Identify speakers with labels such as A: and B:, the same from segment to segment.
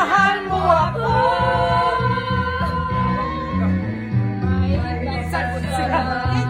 A: Mahal mo ako.
B: May nagsasalita.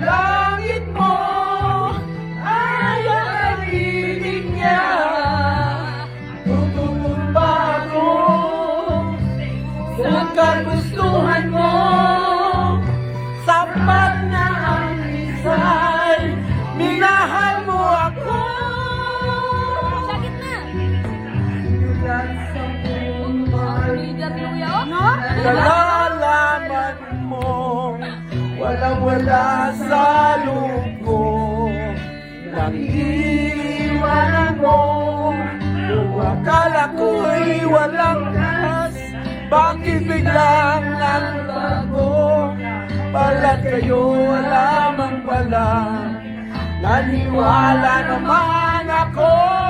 A: langit mo ay ang pag-ibig niya. Tututumba ako sa kagustuhan mo. Sapat na ang misal, minahal mo ako.
B: Sakit na!
A: Sa buong
B: marigat, Luya, oh? No?
A: Walang-wala sa lupo Nag-iiwanan mo Akala ko'y walang kas Bakit biglang nagbago Palat kayo lamang pala. Naniwala naman ako.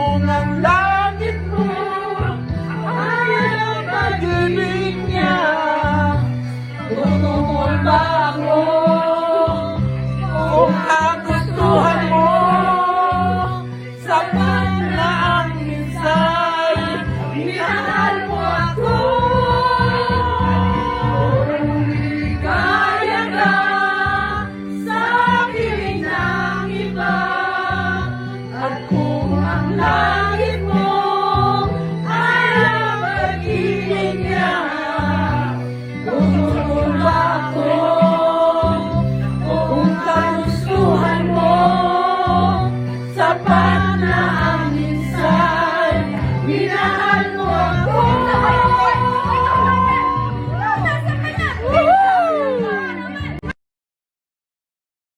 A: algo